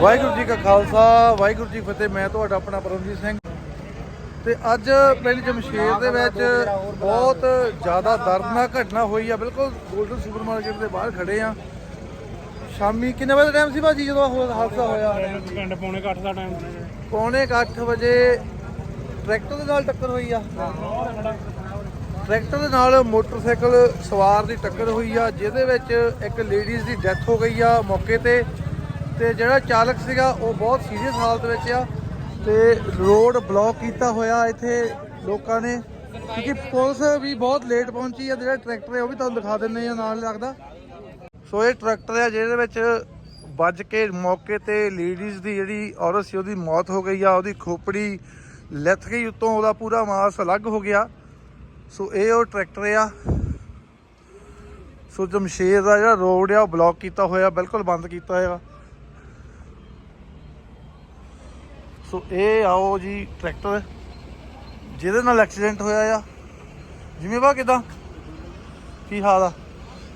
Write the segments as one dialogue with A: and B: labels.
A: ਵਾਹਿਗੁਰੂ ਜੀ ਕਾ ਖਾਲਸਾ ਵਾਹਿਗੁਰੂ ਜੀ ਫਤਿਹ। ਮੈਂ ਤੁਹਾਡਾ ਆਪਣਾ ਪਰਮਜੀਤ ਸਿੰਘ। ਤੇ ਅੱਜ ਪਿੰਡ ਜਮਸ਼ੇਰ ਦੇ ਵਿੱਚ ਬਹੁਤ ਜ਼ਿਆਦਾ ਦਰਦਨਾਕ ਘਟਨਾ ਹੋਈ ਆ। ਬਿਲਕੁਲ ਗੋਲਡਨ ਸੁਪਰ ਮਾਰਕੀਟ ਦੇ ਬਾਹਰ ਖੜੇ ਆ। ਸ਼ਾਮੀ ਕਿੰਨੇ ਵਜੇ ਟਾਈਮ ਸੀ ਭਾਜੀ ਜਦੋਂ ਹਾਦਸਾ ਹੋਇਆ?
B: ਘੰਟੇ ਪੌਣੇ 8 ਦਾ ਟਾਈਮ
A: ਪੌਣੇ 8 ਵਜੇ ਟਰੈਕਟਰ ਦੇ ਨਾਲ ਟੱਕਰ ਹੋਈ ਆ। ਟਰੈਕਟਰ ਦੇ ਨਾਲ ਮੋਟਰਸਾਈਕਲ ਸਵਾਰ ਦੀ ਟੱਕਰ ਹੋਈ ਆ ਜਿਹਦੇ ਵਿੱਚ ਇੱਕ ਲੇਡੀਜ਼ ਦੀ ਡੈਥ ਹੋ ਗਈ ਆ ਮੌਕੇ ਤੇ। ਤੇ ਜਿਹੜਾ ਚਾਲਕ ਸੀਗਾ, ਉਹ ਬਹੁਤ ਸੀਰੀਅਸ ਹਾਲਤ ਵਿੱਚ ਆ ਤੇ ਰੋਡ ਬਲੌਕ ਕੀਤਾ ਹੋਇਆ ਇੱਥੇ ਲੋਕਾਂ ਨੇ। ਕਿਉਂਕਿ ਪੁਲਿਸ ਵੀ ਬਹੁਤ ਲੇਟ ਪਹੁੰਚੀ ਆ, ਜਿਹੜਾ ਟਰੈਕਟਰ ਹੈ, ਉਹ ਵੀ ਤੁਹਾਨੂੰ ਦਿਖਾ ਦਿੰਨੇ ਆ ਨਾਲ ਲੱਗਦਾ। ਸੋ ਇਹ ਟਰੈਕਟਰ ਆ, ਜਿਹਦੇ ਵਿੱਚ ਵੱਜ ਕੇ ਮੌਕੇ ਤੇ ਲੇਡੀਜ਼ ਦੀ ਜਿਹੜੀ ਔਰਤ ਸੀ, ਉਹਦੀ ਮੌਤ ਹੋ ਗਈ ਆ, ਉਹਦੀ ਖੋਪੜੀ ਲੱਥ ਗਈ ਉੱਤੋਂ, ਉਹਦਾ ਪੂਰਾ ਮਾਸ ਅਲੱਗ ਹੋ ਗਿਆ। ਸੋ ਇਹ ਉਹ ਟਰੈਕਟਰ ਆ। ਸੋ ਜਮਸ਼ੇਰ ਦਾ ਜਿਹੜਾ ਰੋਡ ਆ, ਉਹ ਬਲੌਕ ਕੀਤਾ ਹੋਇਆ, ਬਿਲਕੁਲ ਬੰਦ ਕੀਤਾ ਹੋਇਆ। ਸੋ ਇਹ ਆਓ ਜੀ ਟਰੈਕਟਰ ਜਿਹਦੇ ਨਾਲ ਐਕਸੀਡੈਂਟ ਹੋਇਆ ਆ। ਜਿਵੇਂ ਬਾ ਕਿਦਾਂ? ਕੀ ਹਾਲ ਆ?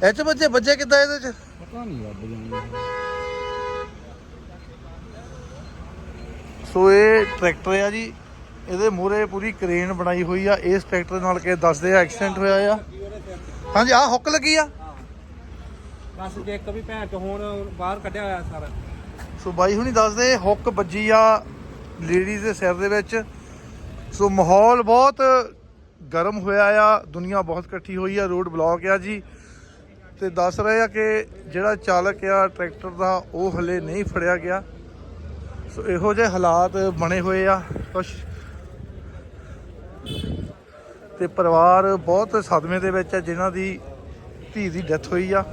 A: ਇਹ ਚ ਬੱਚੇ ਬੱਚੇ ਕਿੱਦਾਂ ਇਹਦੇ ਚ?
B: ਪਤਾ ਨਹੀਂ ਰੱਬ ਜਾਣਦਾ।
A: ਸੋ ਇਹ ਟਰੈਕਟਰ ਆ ਜੀ ਇਹਦੇ ਮੂਹਰੇ ਪੂਰੀ ਕ੍ਰੇਨ ਬਣਾਈ ਹੋਈ ਆ। ਇਸ ਟਰੈਕਟਰ ਨਾਲ ਕੇ ਦੱਸਦੇ ਆ ਐਕਸੀਡੈਂਟ ਹੋਇਆ ਆ। ਹਾਂਜੀ ਆਹ ਹੁੱਕ ਲੱਗੀ ਆ।
B: ਬਸ ਜੇ ਇੱਕ ਵੀ ਭੈਣ ਚ ਹੁਣ ਬਾਹਰ ਕੱਢਿਆ ਹੋਇਆ ਸਾਰਾ।
A: ਸੋ ਬਾਈ ਹੁਣੀ ਦੱਸਦੇ ਹੁੱਕ ਵੱਜੀ ਆ ਲੇਡੀਜ਼ ਦੇ ਸਿਰ ਦੇ ਵਿੱਚ। ਸੋ ਮਾਹੌਲ ਬਹੁਤ ਗਰਮ ਹੋਇਆ ਆ, ਦੁਨੀਆ ਬਹੁਤ ਇਕੱਠੀ ਹੋਈ ਆ, ਰੋਡ ਬਲੌਕ ਆ ਜੀ। ਤੇ ਦੱਸ ਰਹੇ ਆ ਕਿ ਜਿਹੜਾ ਚਾਲਕ ਆ, ਟਰੈਕਟਰ ਦਾ, ਉਹ ਹਲੇ ਨਹੀਂ ਫੜਿਆ ਗਿਆ। ਸੋ ਇਹੋ ਜਿਹੇ ਹਾਲਾਤ ਬਣੇ ਹੋਏ ਆ। ਕੁਛ ਤੇ ਪਰਿਵਾਰ ਬਹੁਤ ਸਦਮੇ ਦੇ ਵਿੱਚ ਆ, ਜਿਨ੍ਹਾਂ ਦੀ ਧੀ ਦੀ ਡੈਥ ਹੋਈ ਆ
B: ਆ।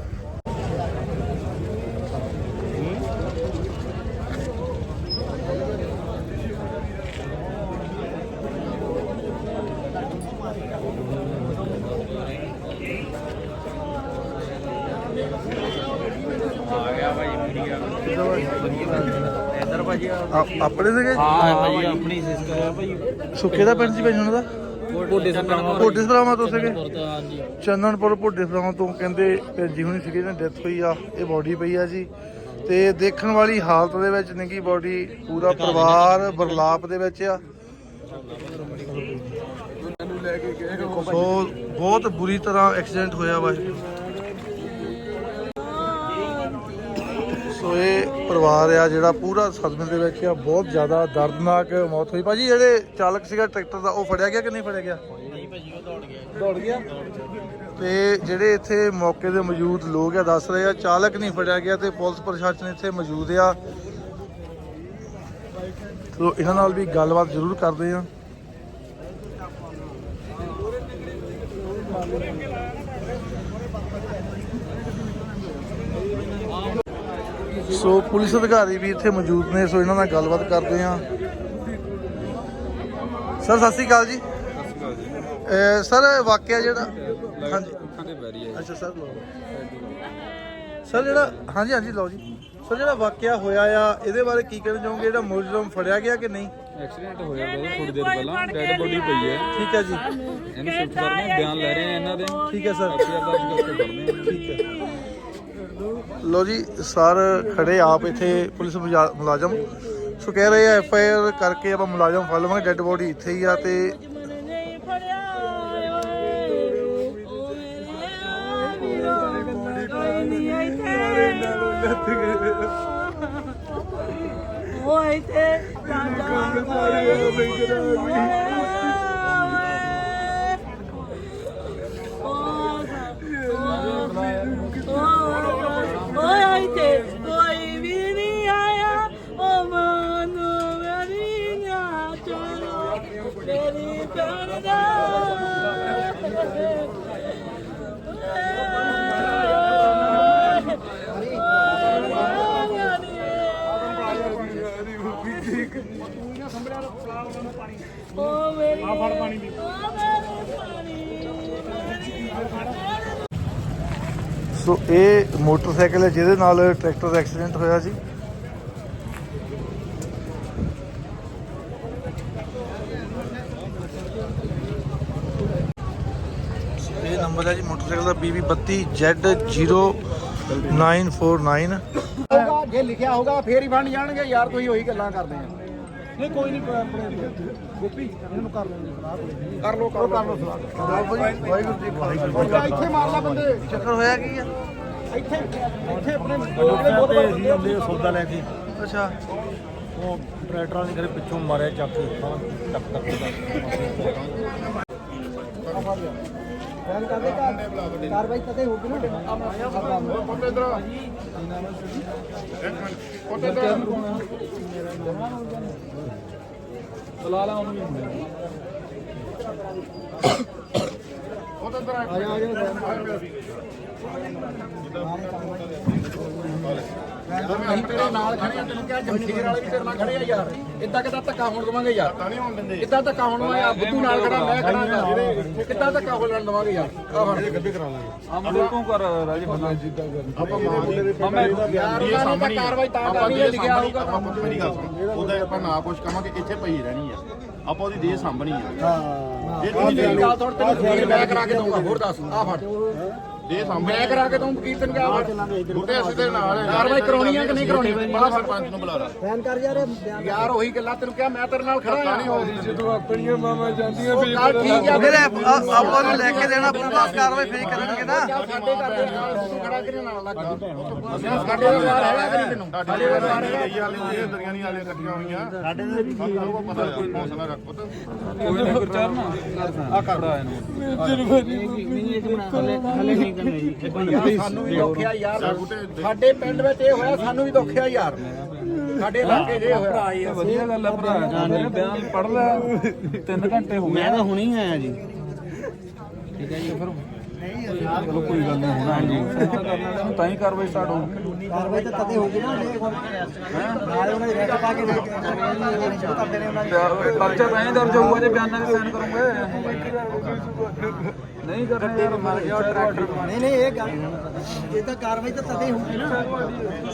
B: ਇੱਧਰ ਭਾਜੀ
A: ਆ- ਆਪਣੇ ਸੀਗੇ?
B: ਹਾਂ ਭਾਜੀ ਆਪਣੀ ਸਿਸਟਰ ਹੈ ਭਾਈ।
A: ਸੁੱਕੇ ਦਾ ਪਿੰਡ ਸੀ ਭਾਈ ਉਹਨਾਂ ਦਾ?
B: ਕੋਡੇ ਸਪਰਾਵਾ
A: ਭੋਡੇ ਸਰਾਵਾਂ ਤੋਂ ਸੀਗੇ?
B: ਹਾਂਜੀ।
A: ਚੰਨਨਪੁਰ ਭੋਡੇ ਸਰਾਵਾਂ ਤੋਂ ਕਹਿੰਦੇ ਭੇਜੀ ਹੋਣੀ ਸੀਗੀ ਨਾ ਡੈਥ ਹੋਈ ਆ ਇਹ ਬਾਡੀ ਪਈ ਆ ਜੀ। ਤੇ ਦੇਖਣ ਵਾਲੀ ਹਾਲਤ ਦੇ ਵਿੱਚ ਨਿੱਗੀ ਬਾਡੀ ਪੂਰਾ ਪਰਿਵਾਰ ਬਰਲਾਪ ਦੇ ਵਿੱਚ ਆ। ਸੋ ਬਹੁਤ ਬੁਰੀ ਤਰ੍ਹਾਂ ਐਕਸੀਡੈਂਟ ਹੋਇਆ ਵਾ ਇਹ। ਪਰਿਵਾਰ ਆ ਜਿਹੜਾ ਪੂਰਾ ਸਦਮੇ ਦੇ ਵਿੱਚ ਆ ਬਹੁਤ ਜ਼ਿਆਦਾ ਦਰਦਨਾਕ ਮੌਤ ਹੋਈ। ਭਾਜੀ ਜਿਹੜੇ ਚਾਲਕ ਸੀਗਾ ਟਰੈਕਟਰ ਦਾ ਉਹ ਫੜਿਆ ਗਿਆ ਕਿ ਨਹੀਂ ਫੜਿਆ ਗਿਆ?
B: ਨਹੀਂ ਭਾਜੀ ਉਹ ਦੌੜ ਗਿਆ।
A: ਦੌੜ ਗਿਆ? ਤੇ ਜਿਹੜੇ ਇੱਥੇ ਮੌਕੇ ਦੇ ਮੌਜੂਦ ਲੋਕ ਆ ਦੱਸ ਰਹੇ ਆ ਚਾਲਕ ਨਹੀਂ ਫੜਿਆ ਗਿਆ ਤੇ ਪੁਲਿਸ ਪ੍ਰਸ਼ਾਸਨ ਇੱਥੇ ਮੌਜੂਦ ਆ। ਸੋ ਇਹਨਾਂ ਨਾਲ ਵੀ ਗੱਲਬਾਤ ਜ਼ਰੂਰ ਕਰਦੇ ਆ। ਸੋ ਪੁਲਿਸ ਅਧਿਕਾਰੀ ਵੀ ਇੱਥੇ ਮੌਜੂਦ ਨੇ ਸੋ ਇਹਨਾਂ ਨਾਲ ਗੱਲਬਾਤ ਕਰਦੇ ਆ ਸਰ ਸਤਿ ਸ਼੍ਰੀ ਅਕਾਲ ਜੀ। ਸਰ ਵਾਕਿਆ ਜਿਹੜਾ ਹਾਂਜੀ। ਅੱਛਾ ਸਰ ਲਓ। ਸਰ ਜਿਹੜਾ ਹਾਂਜੀ ਹਾਂਜੀ ਲਓ ਜੀ। ਸਰ ਜਿਹੜਾ ਵਾਕਿਆ ਹੋਇਆ ਆ ਇਹਦੇ ਬਾਰੇ ਕੀ ਕਹਿਣਾ ਚਾਹੋਗੇ? ਜਿਹੜਾ ਮੁਲਜ਼ਮ ਫੜਿਆ ਗਿਆ ਕਿ ਨਹੀਂ?
B: ਐਕਸੀਡੈਂਟ ਹੋਇਆ ਬਈ ਥੋੜੀ ਦੇਰ ਪਹਿਲਾਂ। ਡੈਡ ਬੋਡੀ ਪਈ ਹੈ।
A: ਠੀਕ ਹੈ ਜੀ।
B: ਇਹਨੂੰ ਸ਼ਿਫਟ ਕਰਨੇ ਬਿਆਨ ਲੈ ਰਹੇ ਆ ਇਹਨਾਂ ਦੇ।
A: ਠੀਕ ਹੈ ਸਰ।
B: ਐਫਆਈਆਰ ਦਰਜ ਕਰਕੇ ਫੜਨੇ ਆ
A: ਠੀਕ ਹੈ। ਲੋ ਜੀ, ਸਰ ਖੜੇ ਆਪ ਇੱਥੇ ਪੁਲਿਸ ਮੁਲਾਜ਼ਮ। ਸੋ ਕਹਿ ਰਹੇ ਆ, ਐਫ ਆਈ ਆਰ ਕਰਕੇ ਆਪਾਂ ਮੁਲਾਜ਼ਮ ਫੜ ਲਵਾਂਗੇ, ਡੈੱਡ ਬੋਡੀ ਇੱਥੇ ਹੀ ਆ ਤੇ
C: ਓਏ ਤੇ ਓਏ
A: ਸੋ ਇਹ ਮੋਟਰਸਾਈਕਲ ਹੈ ਜਿਹਦੇ ਨਾਲ ਟਰੈਕਟਰ ਦਾ ਐਕਸੀਡੈਂਟ ਹੋਇਆ ਸੀ ਨੰਬਰ ਹੈ ਜੀ ਮੋਟਰਸਾਈਕਲ ਦਾ BB32Z0949
D: ਜੇ ਲਿਖਿਆ ਹੋਊਗਾ ਫੇਰ ਹੀ ਬਣ ਜਾਣਗੇ। ਯਾਰ ਤੁਸੀਂ ਉਹੀ ਗੱਲਾਂ ਕਰਦੇ ਆ।
B: ਨਹੀਂ ਕੋਈ ਨਹੀਂ ਆਪਣੇ ਗੋਪੀ ਇਹਨੂੰ ਕਰ ਲੈਂਦੇ ਸਲਾਹ
D: ਕਰ ਲੋ ਕਰ ਲੋ
A: ਜੀ ਵਾਹਿਗੁਰੂ ਜੀ ਖਾਲਸਾ
D: ਇੱਥੇ ਮਾਰ ਲਾ ਬੰਦੇ।
A: ਚੱਕਰ ਹੋਇਆ ਕੀ ਆ?
D: ਇੱਥੇ ਇੱਥੇ ਆਪਣੇ
B: ਅਸੀਂ ਹੁੰਦੇ ਸੌਦਾ ਲੈ ਕੇ।
A: ਅੱਛਾ।
B: ਉਹ ਟਰੈਕਟਰਾਂ ਨੇ ਕਰੇ ਪਿੱਛੋਂ ਮਾਰਿਆ ਚੱਕ ਕੇ ਸਾਰਾ ਟੱਕ ਟੱਕ
D: ਗੱਲ ਕਰਦੇ ਕਾਰਵਾਈ ਕਦੇ ਹੋਊਗੀ ਨਾ।
B: ਬੁਲਾ ਲਾ ਉਹਨੂੰ ਵੀ। ਹੁੰਦੇ
D: ਅਸੀਂ ਤੇਰੇ ਨਾਲ ਖੜੇ ਆ ਤੈਨੂੰ ਕਿਹਾ ਜਮਸ਼ੀਰ ਵਾਲੇ ਵੀ ਤੇਰੇ ਨਾਲ ਖੜੇ ਆ ਯਾਰ ਇਦਾਂ ਕਿਦਾਂ ਧੱਕਾ ਹੋਣ ਦਵਾਂਗੇ ਯਾਰ ਤਾਂ ਨਹੀਂ ਹੋਣ ਦਿੰਦੇ ਇਦਾਂ ਧੱਕਾ ਹੋਣ ਦਵਾਂਗੇ ਬੁੱਧੂ ਨਾਲ ਖੜਾ ਮੈਂ ਖੜਾ ਗਾ। ਕਿੱਦਾਂ ਧੱਕਾ ਹੋਣ ਦਵਾਂਗੇ ਯਾਰ ਆ ਫੜ ਗੱਡੀ ਕਰਾ ਲਾਂਗੇ
B: ਅਮਲ ਤੋਂ ਕਰ ਰਾਜੇ ਬੰਦਾ ਜਿੱਦਾਂ
E: ਆਪਾਂ ਮਾਂ ਦੇ
B: ਮਾਮਾ
D: ਯਾਰ ਉਹਨਾਂ ਨੇ ਕਾਰਵਾਈ ਤਾਂ ਕਰਨੀ ਲਿਖਿਆ ਹੋਊਗਾ
E: ਮੇਰੀ ਗੱਲ ਸੁਣ ਉਹਦਾ ਆਪਾਂ ਨਾ ਕੁਛ ਕਵਾਂਗੇ ਇੱਥੇ ਪਈ ਰਹਿਣੀ ਆ ਆਪਾਂ ਉਹਦੀ ਦੇਹ ਸਾਂਭਣੀ ਆ।
D: ਹਾਂ।
E: ਜੇ ਤੁਸੀਂ
D: ਮੇਰੀ ਗੱਲ ਤੈਨੂੰ ਮੈਂ ਕਰਾ ਕੇ ਦਊਂਗਾ ਹੋਰ ਦੱਸ ਆ ਫੜ।
E: ਦੇਹ ਸਾਂਭਣੀ
D: ਮੈਂ ਕਰਾ ਕੇ ਦਊਂ ਵਕੀਲ ਤੈਨੂੰ ਕਿਹਾ
E: ਬੁੱਢੇ ਅਸੀਂ ਦੇ ਨਾਲ ਆ।
D: ਕਾਰਵਾਈ ਕਰਾਉਣੀ ਆ ਕਿ ਨਹੀਂ ਕਰਾਉਣੀ
E: ਬੜਾ ਸਰਪੰਚ ਨੂੰ ਬੁਲਾ ਲਾ
D: ਫੈਨ ਕਰ ਯਾਰ ਯਾਰ ਉਹੀ ਗੱਲਾਂ ਤੈਨੂੰ ਕਿਹਾ ਮੈਂ ਤੇਰੇ ਨਾਲ ਖੜਾ ਆ
B: ਜਦੋਂ ਆਪਣੀਆਂ ਮਾਮਾ ਜਾਂਦੀਆਂ
D: ਗੱਲ ਠੀਕ ਆ
A: ਫਿਰ ਇਹ ਆ- ਆਪਾਂ ਨੂੰ ਲੈ ਕੇ ਦੇਣਾ ਪੂਰਾ ਕਾਰਵਾਈ ਫੇਰ ਕਰਨਗੇ ਨਾ
D: ਸਾਡੇ ਘਰ ਦੇ ਨਾਲ ਤੂੰ ਖੜਾ ਕਿਹਨੇ ਨਾਲ ਲੱਗਾ ਸਾਡੇ ਦਾ ਵਾਰ ਹੈਗਾ ਕਿ ਨਹੀਂ ਤੈਨੂੰ
E: ਸਾਡੇ ਵਾਰ ਆ ਰਹੀ ਆ ਵਾਲੇ ਦਰੀਆਂ ਨਹੀਂ ਵਾਲੇ ਇਕੱਠੀਆਂ ਹੋਈਆਂ ਸਾਡੇ ਦੇ ਵੀ ਪਤਾ ਆ ਹੌਸਲਾ ਰੱਖ ਪੁੱਤ
B: ਕੋਈ ਨਾ ਗੁਰਚਰਨ ਆ ਖੜਾ ਇਹਨੂੰ
D: ਸਾਨੂੰ ਵੀ ਦੁੱਖ ਆ ਯਾਰ। ਸਾਡੇ ਪਿੰਡ ਵਿੱਚ ਇਹ ਹੋਇਆ ਸਾਨੂੰ ਵੀ ਦੁੱਖ ਆ ਯਾਰ। ਸਾਡੇ ਇਲਾਕੇ 'ਚ ਇਹ ਹੋਇਆ।
B: ਵਧੀਆ ਗੱਲ ਆ ਭਰਾ। ਮੇਰੇ ਬਿਆਨ ਪੜ ਲੈ। 3 ਘੰਟੇ ਹੋ ਗਏ। ਮੈਂ ਤਾਂ ਹੁਣੀ ਆਇਆ ਜੀ। ਠੀਕ ਹੈ ਜੀ ਫਿਰ ਚਲੋ ਕੋਈ ਗੱਲ ਨਹੀਂ ਹੋਣਾ ਹਾਂਜੀ ਕਰਨਾ ਤਾਂ ਤਾਂ ਹੀ ਕਾਰਵਾਈ ਸਟਾਰਟ ਹੋਊਗੀ
D: ਕਾਰਵਾਈ ਤਾਂ ਤਦੇ ਹੋਊਗੀ ਨਾ ਨਾਲੇ ਉਹਨਾਂ ਦੇ ਰੈਕ ਪਾ ਕੇ ਸ਼ੁਰੂ ਕਰਦੇ ਨੇ ਉਹਨਾਂ
B: ਯਾਰ ਪਰਚਾ ਤਾਂ ਹੀ ਦਰਜ ਹੋਊਗਾ ਜੇ ਬਿਆਨਾਂ ਤੇ ਸਾਈਨ ਕਰੂੰਗੇ। ਨਹੀਂ ਕਰਨਾ ਯਾਰ ਮਰ ਗਿਆ ਟਰੈਕਟਰ।
D: ਨਹੀਂ ਨਹੀਂ ਇਹ ਗੱਲ ਇਹ ਤਾਂ ਕਾਰਵਾਈ ਤਾਂ ਤਦੇ ਹੋਊਗੀ ਨਾ।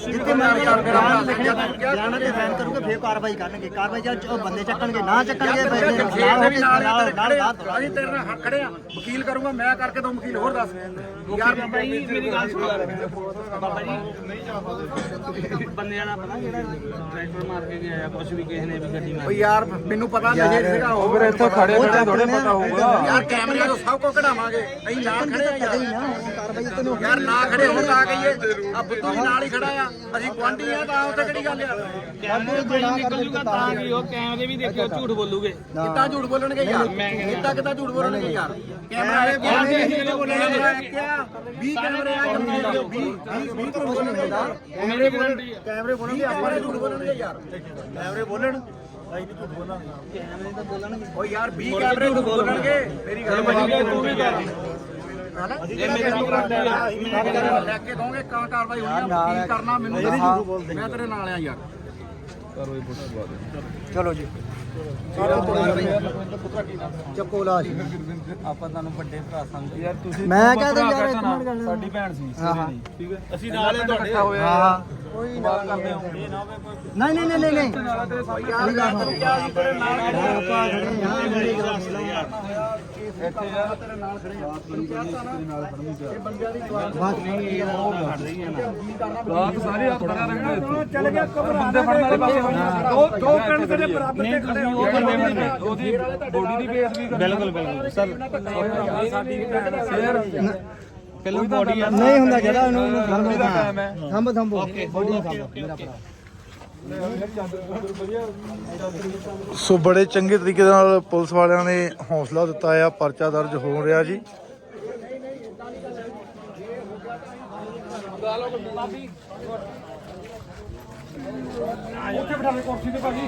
D: ਜਿੱਥੇ ਮੈਂ ਬਿਆਨ ਲਿਖਿਆ ਬਿਆਨ ਤੇ ਫੈਨ ਕਰੂਗੇ ਫੇਰ ਕਾਰਵਾਈ ਕਰਨਗੇ। ਕਾਰਵਾਈ ਜਦ ਉਹ ਬੰਦੇ ਚੱਕਣਗੇ ਨਾ ਚੱਕਣਗੇ ਨਾਲ ਵੀ ਨਾਲ ਨਾਲ ਅਸੀਂ ਤੇਰੇ ਨਾਲ ਖੜੇ ਆ। ਵਕੀਲ ਕਰੂੰਗਾ ਮੈਂ ਕਰਕੇ ਦੋ ਵਕੀਲ ਹੋਰ ਦੱਸ। ਯਾਰ ਬਾਬਾ ਜੀ ਮੇਰੀ ਗੱਲ ਸੁਣ ਬਾਬਾ ਜੀ
C: ਬੰਦਿਆਂ ਦਾ ਪਤਾ ਜਿਹੜਾ ਟਰੈਕਟਰ ਮਾਰ ਕੇ ਗਿਆ ਆ ਕੁਝ ਵੀ ਕਿਸੇ ਨੇ ਵੀ ਗੱਡੀ
D: ਓ ਯਾਰ ਮੈਨੂੰ ਪਤਾ ਨਹੀਂ ਸੀਗਾ ਉਹ
B: ਫਿਰ ਇੱਥੇ ਖੜੇ ਖੜੇ ਥੋੜੇ ਪਤਾ ਹੋਊਗਾ।
D: ਯਾਰ ਕੈਮਰੇ ਤੋਂ ਸਭ ਕੁਝ ਕਢਾਵਾਂਗੇ। ਅਸੀਂ ਨਾਲ ਖੜੇ ਆ। ਯਾਰ ਯਾਰ ਨਾ ਖੜੇ ਹੋਣ ਤਾਂ ਕਹੀਏ। ਆ ਬੁੱਧੂ ਵੀ ਨਾਲ ਹੀ ਖੜਾ ਆ। ਅਸੀਂ ਗੁਆਂਢੀ ਆ ਤਾਂ ਉੱਥੇ ਕਿਹੜੀ ਗੱਲ ਆ?
C: ਕੈਮਰੇ ਜਿਹੜਾ ਨਿਕਲ ਜੂਗਾ ਤਾਂ ਵੀ ਉਹ ਕੈਮਰੇ ਵੀ ਦੇਖਿਓ ਝੂਠ ਬੋਲੂਗੇ।
D: ਕਿੱਦਾਂ ਝੂਠ ਬੋਲਣਗੇ ਯਾਰ? ਕਿੱਦਾਂ ਕਿੱਦਾਂ ਝੂਠ ਬੋਲਣਗੇ ਯਾਰ? ਕੈਮਰਾ ਵਾਲੇ 20 ਕੈਮਰੇ ਆ ਜਾਂਦੇ 20 20 ਝੂਠ ਬੋਲਣਗੇ ਯਾਰ
C: ਮੇਰੇ ਗਾਰੰਟੀ
D: ਕੈਮਰੇ ਬੋਲਣਗੇ ਆਪਾਂ ਨੇ ਝੂਠ ਬੋਲਣਗੇ ਯਾਰ। ਕੈਮਰੇ ਬੋਲਣ। ਓ ਯਾਰ 20 ਕੈਮਰੇ ਝੂਠ ਬੋਲਣਗੇ। ਮੇਰੀ ਗੱਲ
C: ਤੂੰ ਵੀ ਕਰ।
D: ਇਹ ਮੇਰੇ ਨਾਲ ਲੈ ਕੇ ਦੋਗੇ ਕਾਂ ਕਾਰਵਾਈ ਹੋਣੀ ਆ। ਕੀ ਕਰਨਾ ਮੈਨੂੰ ਦੱਸੋ। ਮੈਂ ਤੇਰੇ ਨਾਲ ਆ ਯਾਰ। ਚਲੋ ਜੀ। ਚੱਕੋ
B: ਆਪਾਂ ਤੁਹਾਨੂੰ ਵੱਡੇ ਭਰਾ ਸਮਝ ਯਾਰ ਤੁਸੀਂ
D: ਮੈਂ
B: ਭਰਾ
D: ਕਹਿੰਦਾ ਯਾਰ
B: ਕਹਿਤਾ
D: ਇੱਕ
B: ਨਾ,
D: ਮਿੰਟ ਗੱਲ
B: ਸਾਡੀ ਭੈਣ ਸੀ। ਠੀਕ ਹੈ? ਅਸੀਂ ਨਾਲੇ ਤੁਹਾਡੇ ਹੋਏ
D: ਹਾਂ।
B: ਕੋਈ ਨਾ ਕਰਦੇ ਹੋ। ਇਹ ਨਾ ਹੋਵੇ ਕੋਈ
D: ਨਹੀਂ ਨਹੀਂ ਨਹੀਂ ਨਹੀਂ
B: ਨਾਲਾ ਤੇਰੇ ਸਾਹਮਣੇ
D: ਯਾਰ ਮੈਂ ਤੈਨੂੰ ਕਿਹਾ ਸੀ ਤੇਰੇ ਨਾਲ ਆਪਾਂ ਖੜੇ ਹਾਂ ਮੇਰੀ ਗੱਲ ਸੁਣੋ
B: ਇੱਥੇ ਯਾਰ
D: ਤੇਰੇ ਨਾਲ ਖੜੇ ਆ ਤੈਨੂੰ ਕਿਹਾ ਤਾਂ ਨਾ ਇਹ ਬੰਦਿਆਂ ਦੀ ਜਵਾਬ ਬਸ ਨਹੀਂ ਉਹ ਖੜ ਰਹੀ ਹੈ ਨਾ
B: ਰਾਤ ਸਾਰੇ ਹੱਥ ਖੜਾ ਰਹਿੰਦੇ ਚੱਲ ਗਿਆ ਘਬਰਾ ਬੰਦੇ ਫੜਨ ਵਾਲੇ ਪਾਸੇ ਦੋ ਦੋ ਪਿੰਡ ਤੇਰੇ ਬਰਾਬਰ ਤੇ ਖੜੇ ਹੋ ਉਹ ਬੰਦੇ ਵੀ ਉਹਦੀ ਬੋਡੀ ਦੀ ਬੇਸ ਵੀ ਬਿਲਕੁਲ ਬਿਲਕੁਲ ਸਰ ਸਾਡੀ ਭੈਣ ਸ਼ੇਰ ਪਹਿਲਾਂ ਬੋਡੀ
D: ਨਹੀਂ ਹੁੰਦਾ ਜਿਹੜਾ ਉਹਨੂੰ
B: ਗਰਮੀ ਦਾ ਟਾਈਮ ਹੈ
D: ਥੰਬ ਥੰਬ ਬੋਡੀ ਥੰਬ ਮੇਰਾ ਭਰਾ।
A: ਸੋ ਬੜੇ ਚੰਗੇ ਤਰੀਕੇ ਨਾਲ ਪੁਲਿਸ ਵਾਲਿਆਂ ਨੇ ਹੌਸਲਾ ਦਿੱਤਾ ਆ, ਪਰਚਾ ਦਰਜ ਹੋ ਰਿਹਾ ਜੀ।
B: ਉੱਥੇ ਬਿਠਾ ਦੇ ਕੁਰਸੀ ਤੇ ਭਾਜੀ।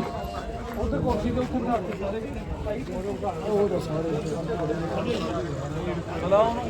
B: ਉੱਥੇ ਕੁਰਸੀ ਤੇ ਉੱਥੇ ਬਿਠਾ ਦੇ ਸਾਰੇ ਉਹ ਤਾਂ ਸਾਰੇ ਬੁਲਾਓ ਉਹਨੂੰ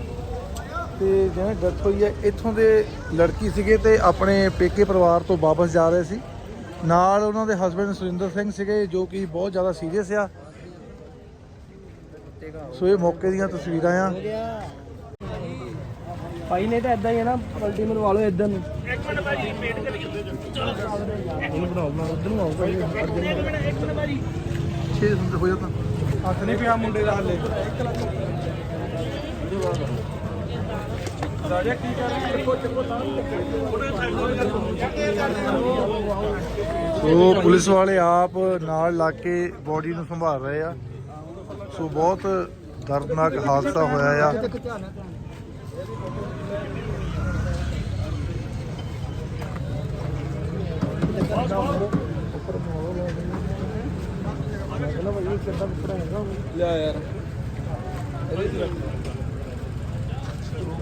A: ਤੇ ਜਿਹਨੇ ਡੈਥ ਹੋਈ ਹੈ ਇੱਥੋਂ ਦੇ ਲੜਕੀ ਸੀਗੇ ਤੇ ਆਪਣੇ ਪੇਕੇ ਪਰਿਵਾਰ ਤੋਂ ਵਾਪਸ ਜਾ ਰਹੇ ਸੀ। ਨਾਲ ਉਹਨਾਂ ਦੇ ਹਸਬੰਡ ਸੁਰਿੰਦਰ ਸਿੰਘ ਸੀਗੇ ਜੋ ਕਿ ਬਹੁਤ ਜ਼ਿਆਦਾ ਸੀਰੀਅਸ ਆ। ਸੋ ਇਹ ਮੌਕੇ ਦੀਆਂ ਤਸਵੀਰਾਂ ਆ।
C: ਭਾਈ ਨੇ ਤਾਂ ਇਦਾਂ ਹੀ ਹੈ ਨਾ ਪਲਟੀ ਮਰਵਾ ਲਓ ਇਦਾਂ ਨੂੰ।
A: ਛੇ ਹੁੰਦੇ ਹੋ ਜਾਂਦਾ
B: ਹੱਥ ਨਹੀਂ ਪਿਆ ਮੁੰਡੇ ਦਾ ਹੱਲੇ। ਰਾਜਾ ਕੀ ਕਰ ਰਿਹਾ? ਦੇਖੋ ਚੱਕੋ ਤਾਂ।
A: ਸੋ ਪੁਲਿਸ ਵਾਲੇ ਆਪ ਨਾਲ ਲੱਗ ਕੇ ਬੋਡੀ ਨੂੰ ਸੰਭਾਲ ਰਹੇ ਆ। ਸੋ ਬਹੁਤ ਦਰਦਨਾਕ ਹਾਦਸਾ ਹੋਇਆ ਆ।
B: ਲਿਆ ਯਾਰ।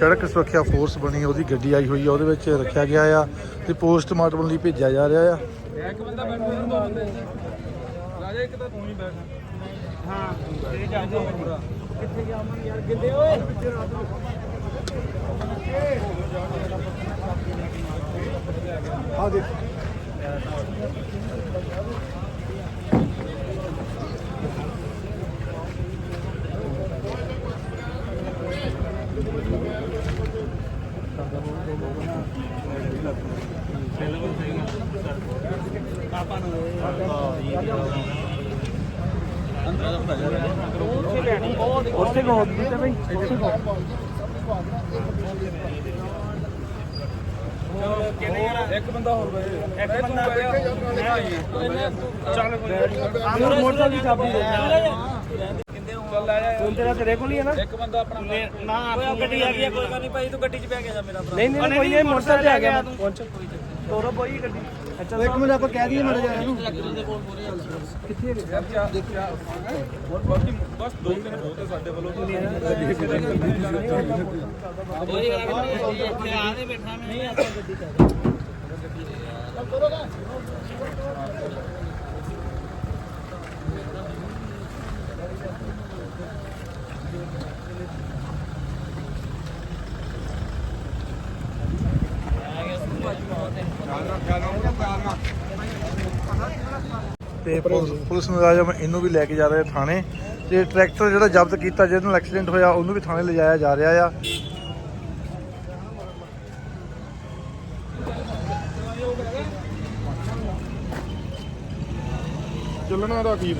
A: ਸੜਕ ਸੁਰੱਖਿਆ ਫੋਰਸ ਬਣੀ ਉਹਦੀ ਗੱਡੀ ਆਈ ਹੋਈ ਆ ਉਹਦੇ ਵਿੱਚ ਰੱਖਿਆ ਗਿਆ ਆ ਤੇ ਪੋਸਟਮਾਰਟਮ ਲਈ ਭੇਜਿਆ ਜਾ ਰਿਹਾ ਆ।
B: ਇੱਕ ਬੰਦਾ ਬੈਠਾ ਦੋ ਬੰਦੇ ਰਾਜਾ ਇੱਕ ਤਾਂ ਤੂੰ ਹੀ ਬੈਠ। ਹਾਂ ਇਹ ਜਾਂਦਾ ਪੂਰਾ ਕਿੱਥੇ ਗਿਆ ਅਮਨ ਯਾਰ? ਗਿੱਲੇ ਓਏ
A: ਆ ਦੇਖ।
B: ਇੱਕ ਬੰਦਾ ਹੋਰ ਬੈਠ ਇੱਕ ਬੰਦਾ ਚੱਲ
C: ਆਨੂੰ ਮੋਟਰ ਦੀ ਚਾਬੀ ਦੇ। ਹੁਣ ਤੇਰਾ ਤੇਰੇ ਕੋਲ ਹੀ ਹੈ ਨਾ
B: ਇੱਕ ਬੰਦਾ ਆਪਣਾ
C: ਨਾ ਗੱਡੀ ਆ ਗਈ ਕੋਈ ਗੱਲ ਨਹੀਂ ਭਾਈ ਤੂੰ ਗੱਡੀ 'ਚ ਬਹਿ ਕੇ ਜਾ ਮੇਰਾ ਭਰਾ ਨਹੀਂ ਨਹੀਂ ਕੋਈ ਨਹੀਂ ਮੋਟਰਸਾਈਕਲ ਤੇ ਆ ਗਿਆ ਪਹੁੰਚ ਤੋਰੋ ਬੋਈ ਗੱਡੀ ਅੱਛਾ
D: ਇੱਕ ਮਿੰਟ ਆਪਾਂ ਕਹਿ ਦਈਏ ਮਰ ਜਾ ਇਹਨੂੰ
B: ਹੋਰ ਬਾਕੀ ਬਸ ਦੋ ਤਿੰਨ ਬਹੁਤ ਹੈ ਸਾਡੇ ਵੱਲੋਂ
A: ਤੇ ਪੁਲਿਸ ਪੁਲਿਸ ਮੁਲਾਜ਼ਮ ਇਹਨੂੰ ਵੀ ਲੈ ਕੇ ਜਾ ਰਹੇ ਥਾਣੇ ਤੇ ਟਰੈਕਟਰ ਜਿਹੜਾ ਜ਼ਬਤ ਕੀਤਾ ਜਿਹਦੇ ਨਾਲ ਐਕਸੀਡੈਂਟ ਹੋਇਆ ਉਹਨੂੰ ਵੀ ਥਾਣੇ ਲਿਜਾਇਆ ਜਾ ਰਿਹਾ ਆ।
E: ਚੱਲਣਾ ਦਾ ਕੀ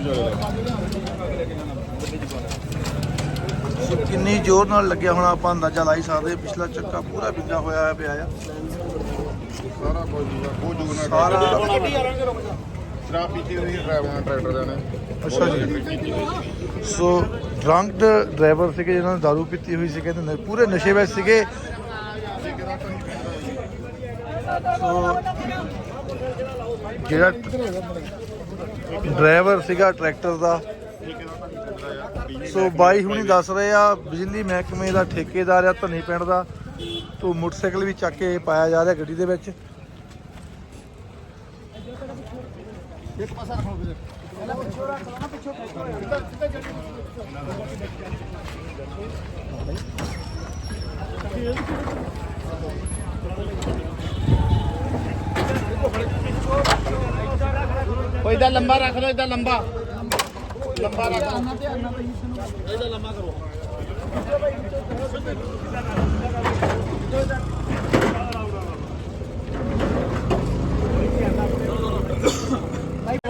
A: ਸੋ ਕਿੰਨੀ ਜ਼ੋਰ ਨਾਲ ਲੱਗਿਆ ਹੋਣਾ ਆਪਾਂ ਅੰਦਾਜ਼ਾ ਲਾਈ ਸਕਦੇ। ਪਿਛਲਾ ਚੱਕਾ ਪੂਰਾ ਵਿੰਗਾ ਹੋਇਆ ਪਿਆ ਆ।
E: ਸਾਰਾ ਕੁਝ ਉਹ ਜੁਗ ਨਾਲ
A: ਸਾਰਾ
E: ਸ਼ਰਾਬ ਪੀਤੀ ਹੋਈ ਡਰਾਈਵਰ ਨਾਲ ਟਰੈਕਟਰ ਦੇ ਨੇ
A: ਅੱਛਾ ਜੀ। ਸੋ ਡਰੰਕਡ ਡਰਾਈਵਰ ਸੀਗੇ, ਜਿਨ੍ਹਾਂ ਨੇ ਦਾਰੂ ਪੀਤੀ ਹੋਈ ਸੀ ਕਹਿੰਦੇ ਨ- ਪੂਰੇ ਨਸ਼ੇ ਵਿੱਚ ਸੀਗੇ। ਸੋ ਜਿਹੜਾ ਡਰਾਈਵਰ ਸੀਗਾ ਟਰੈਕਟਰ ਦਾ। ਸੋ ਬਾਈ ਹੁਣੀ ਦੱਸ ਰਹੇ ਆ, ਬਿਜਲੀ ਮਹਿਕਮੇ ਦਾ ਠੇਕੇਦਾਰ ਆ, ਧਨੀ ਪਿੰਡ ਦਾ। ਤੋਂ ਮੋਟਰਸਾਈਕਲ ਵੀ ਚੱਕ ਕੇ ਪਾਇਆ ਜਾ ਰਿਹਾ ਗੱਡੀ ਦੇ ਵਿੱਚ।
E: ਇਦਾਂ ਲੰਬਾ ਰੱਖ ਲਓ ਇਦਾਂ ਲੰਬਾ। ਲੰਬਾ ਰੱਖ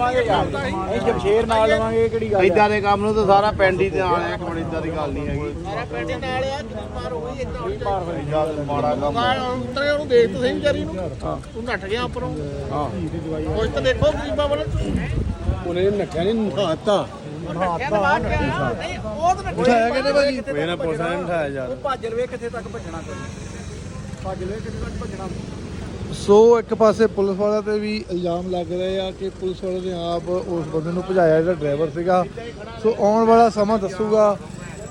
D: ਜਮਸ਼ੇਰ ਨਾਲ ਲਵਾਂਗੇ ਕਿਹੜੀ ਗੱਲ
E: ਇਦਾਂ ਦੇ ਕੰਮ ਨੂੰ ਤਾਂ ਸਾਰਾ ਪਿੰਡ ਹੀ ਤੇ ਨਾਲ ਹੈ ਕੋਈ ਇਦਾਂ ਦੀ ਗੱਲ ਨਹੀਂ ਹੈਗੀ।
D: ਸਾਰਾ ਪਿੰਡ ਨਾਲ ਆ ਮਾਰ ਹੋਈ ਇਦਾਂ
E: ਜਦ ਮਾੜਾ ਕੰਮ।
D: ਉਤਰੇ ਉਹਨੂੰ ਦੇਖ ਤੁਸੀਂ ਵਿਚਾਰੀ ਨੂੰ। ਤੂੰ ਨੱਠ ਗਿਆ ਉੱਪਰੋਂ। ਹਾਂ। ਕੁਝ ਤਾਂ ਦੇਖੋ ਗਰੀਬਾਂ ਵਾਲਾ।
B: ਉਹਨੇ ਨੱਕਿਆ ਨਹੀਂ
E: ਹਾਤਾ
D: ਉਠਾਇਆ
A: ਕਹਿੰਦੇ ਭਾਜੀ?
E: ਮੇਰਾ ਪੋਸਾ ਨਹੀਂ ਉਠਾਇਆ ਯਾਰ।
D: ਭੱਜ ਲਵੇ ਕਿੱਥੇ ਤੱਕ ਭੱਜਣਾ ਕੋਈ ਭੱਜ ਲਵੇ ਕਿੱਥੇ ਤੱਕ ਭੱਜਣਾ?
A: ਸੋ ਇੱਕ ਪਾਸੇ ਪੁਲਿਸ ਵਾਲਿਆਂ ਤੇ ਵੀ ਇਲਜ਼ਾਮ ਲੱਗ ਰਹੇ ਆ ਕਿ ਪੁਲਿਸ ਵਾਲੇ ਨੇ ਆਪ ਉਸ ਬੰਦੇ ਨੂੰ ਭਜਾਇਆ, ਜਿਹੜਾ ਡਰਾਈਵਰ ਸੀਗਾ। ਸੋ ਆਉਣ ਵਾਲਾ ਸਮਾਂ ਦੱਸੂਗਾ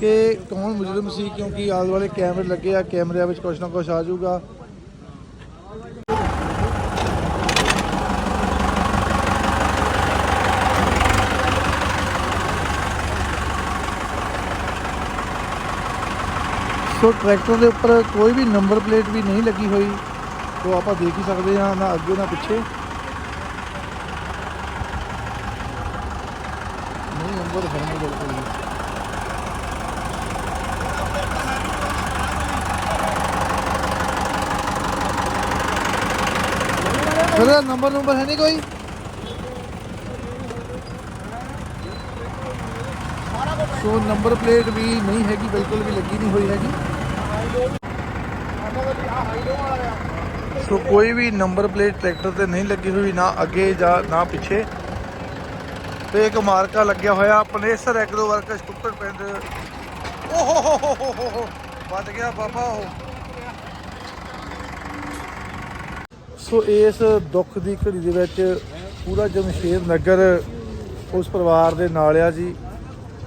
A: ਕਿ ਕੌਣ ਮੁਜਰਮ ਸੀ, ਕਿਉਂਕਿ ਆਲੇ ਵਾਲੇ ਕੈਮਰੇ ਲੱਗੇ ਆ, ਕੈਮਰਿਆਂ ਵਿੱਚ ਕੁਝ ਨਾ ਕੁਝ ਆ ਜਾਊਗਾ। ਸੋ ਟਰੈਕਟਰ ਦੇ ਉੱਪਰ ਕੋਈ ਵੀ ਨੰਬਰ ਪਲੇਟ ਵੀ ਨਹੀਂ ਲੱਗੀ ਹੋਈ। ਸੋ ਆਪਾਂ ਦੇਖ ਹੀ ਸਕਦੇ ਹਾਂ ਨਾ ਅੱਗੇ ਨਾ ਪਿੱਛੇ। ਨਹੀਂ ਨੰਬਰ ਹੈ ਬਿਲਕੁਲ ਸਰ ਨੰਬਰ ਨੰਬਰ ਹੈ ਨਹੀਂ ਕੋਈ? ਸੋ ਨੰਬਰ ਪਲੇਟ ਵੀ ਨਹੀਂ ਹੈਗੀ, ਬਿਲਕੁਲ ਵੀ ਲੱਗੀ ਨਹੀਂ ਹੋਈ ਹੈਗੀ। ਸੋ ਕੋਈ ਵੀ ਨੰਬਰ ਪਲੇਟ ਟਰੈਕਟਰ ਤੇ ਨਹੀਂ ਲੱਗੀ ਹੋਈ ਨਾ ਅੱਗੇ ਜਾਂ ਨਾ ਪਿੱਛੇ। ਤੇ ਇੱਕ ਮਾਰਕਾ ਲੱਗਿਆ ਹੋਇਆ, ਪਨੇਸਰ ਐਗਰੋ ਵਰਕਸ ਕੁੱਕੜ ਪਿੰਡ। ਓਹ ਹੋ ਹੋ ਹੋ ਹੋ ਵੱਜ ਗਿਆ ਬਾਬਾ ਉਹ। ਸੋ ਇਸ ਦੁੱਖ ਦੀ ਘੜੀ ਦੇ ਵਿੱਚ ਪੂਰਾ ਜਮਸ਼ੇਰ ਨਗਰ ਉਸ ਪਰਿਵਾਰ ਦੇ ਨਾਲ ਆ ਜੀ।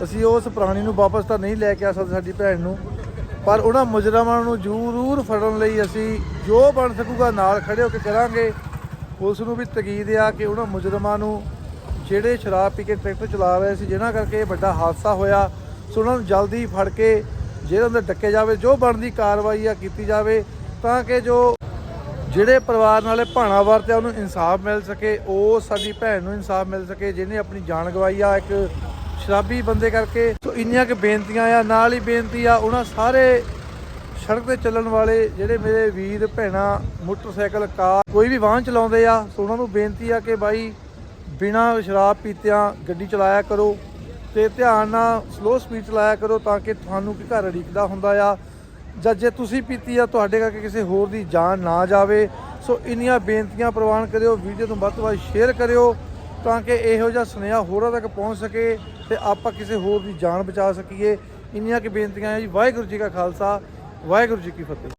A: ਅਸੀਂ ਉਸ ਪ੍ਰਾਣੀ ਨੂੰ ਵਾਪਸ ਤਾਂ ਨਹੀਂ ਲੈ ਕੇ ਆ ਸਕਦੇ ਸਾਡੀ ਭੈਣ ਨੂੰ, ਪਰ ਉਹਨਾਂ ਮੁਜਰਮਾਂ ਨੂੰ ਜ਼ਰੂਰ ਫੜਨ ਲਈ ਅਸੀਂ ਜੋ ਬਣ ਸਕੂਗਾ ਨਾਲ ਖੜੇ ਹੋ ਕੇ ਕਰਾਂਗੇ। ਪੁਲਿਸ ਨੂੰ ਵੀ ਤਕੀਦ ਆ ਕਿ ਉਹਨਾਂ ਮੁਜਰਮਾਂ ਨੂੰ ਜਿਹੜੇ ਸ਼ਰਾਬ ਪੀ ਕੇ ਟਰੈਕਟਰ ਚਲਾ ਰਹੇ ਸੀ, ਜਿਨ੍ਹਾਂ ਕਰਕੇ ਇਹ ਵੱਡਾ ਹਾਦਸਾ ਹੋਇਆ। ਸੋ ਉਹਨਾਂ ਨੂੰ ਜਲਦੀ ਫੜ ਕੇ ਜੇਲ੍ਹ ਅੰਦਰ ਡੱਕੇ ਜਾਵੇ। ਜੋ ਬਣਦੀ ਕਾਰਵਾਈ ਆ ਕੀਤੀ ਜਾਵੇ, ਤਾਂ ਕਿ ਜੋ ਜਿਹੜੇ ਪਰਿਵਾਰ ਨਾਲੇ ਭਾਣਾ ਵਰਤਿਆ, ਉਹਨੂੰ ਇਨਸਾਫ ਮਿਲ ਸਕੇ, ਉਹ ਸਾਡੀ ਭੈਣ ਨੂੰ ਇਨਸਾਫ ਮਿਲ ਸਕੇ, ਜਿਹਨੇ ਆਪਣੀ ਜਾਨ ਗਵਾਈ ਆ ਇੱਕ ਸ਼ਰਾਬੀ ਬੰਦੇ ਕਰਕੇ। ਸੋ ਇੰਨੀਆਂ ਕਿ ਬੇਨਤੀਆਂ ਆ, ਨਾਲ ਹੀ ਬੇਨਤੀ ਆ, ਉਹਨਾਂ ਸਾਰੇ ਸੜਕ ਤੇ ਚੱਲਣ ਵਾਲੇ ਜਿਹੜੇ ਮੇਰੇ ਵੀਰ, ਭੈਣਾਂ, ਮੋਟਰਸਾਈਕਲ, ਕਾਰ, ਕੋਈ ਵੀ ਵਾਹਨ ਚਲਾਉਂਦੇ ਆ, ਸੋ ਉਹਨਾਂ ਨੂੰ ਬੇਨਤੀ ਆ ਕਿ ਬਾਈ ਬਿਨਾਂ ਸ਼ਰਾਬ ਪੀਤਿਆਂ ਗੱਡੀ ਚਲਾਇਆ ਕਰੋ ਤੇ ਧਿਆਨ ਨਾਲ ਸਲੋ ਸਪੀਡ ਚਲਾਇਆ ਕਰੋ ਤਾਂ ਕਿ ਤੁਹਾਨੂੰ ਕੀ ਘਰ ਅੜੀਕਦਾ ਹੁੰਦਾ ਆ। ਜਾਂ ਜੇ ਤੁਸੀਂ ਪੀਤੀ ਆ, ਤੁਹਾਡੇ ਕਰਕੇ ਕਿਸੇ ਹੋਰ ਦੀ ਜਾਨ ਨਾ ਜਾਵੇ। ਸੋ ਇੰਨੀਆਂ ਬੇਨਤੀਆਂ ਪ੍ਰਵਾਨ ਕਰਿਓ, ਵੀਡੀਓ ਨੂੰ ਵੱਧ ਤੋਂ ਵੱਧ ਸ਼ੇਅਰ ਕਰਿਓ ਤਾਂ ਕਿ ਇਹੋ ਜਿਹਾ ਸੁਨੇਹਾ ਹੋਰਾਂ ਤੱਕ ਪਹੁੰਚ ਸਕੇ ਤੇ ਆਪਾਂ ਕਿਸੇ ਹੋਰ ਦੀ ਜਾਨ ਬਚਾ ਸਕੀਏ। ਇੰਨੀਆਂ ਕਿ ਬੇਨਤੀਆਂ ਹੈ ਜੀ। ਵਾਹਿਗੁਰੂ ਜੀ ਕਾ ਖਾਲਸਾ। ਵਾਹਿਗੁਰੂ ਜੀ ਕੀ ਫਤਿਹ।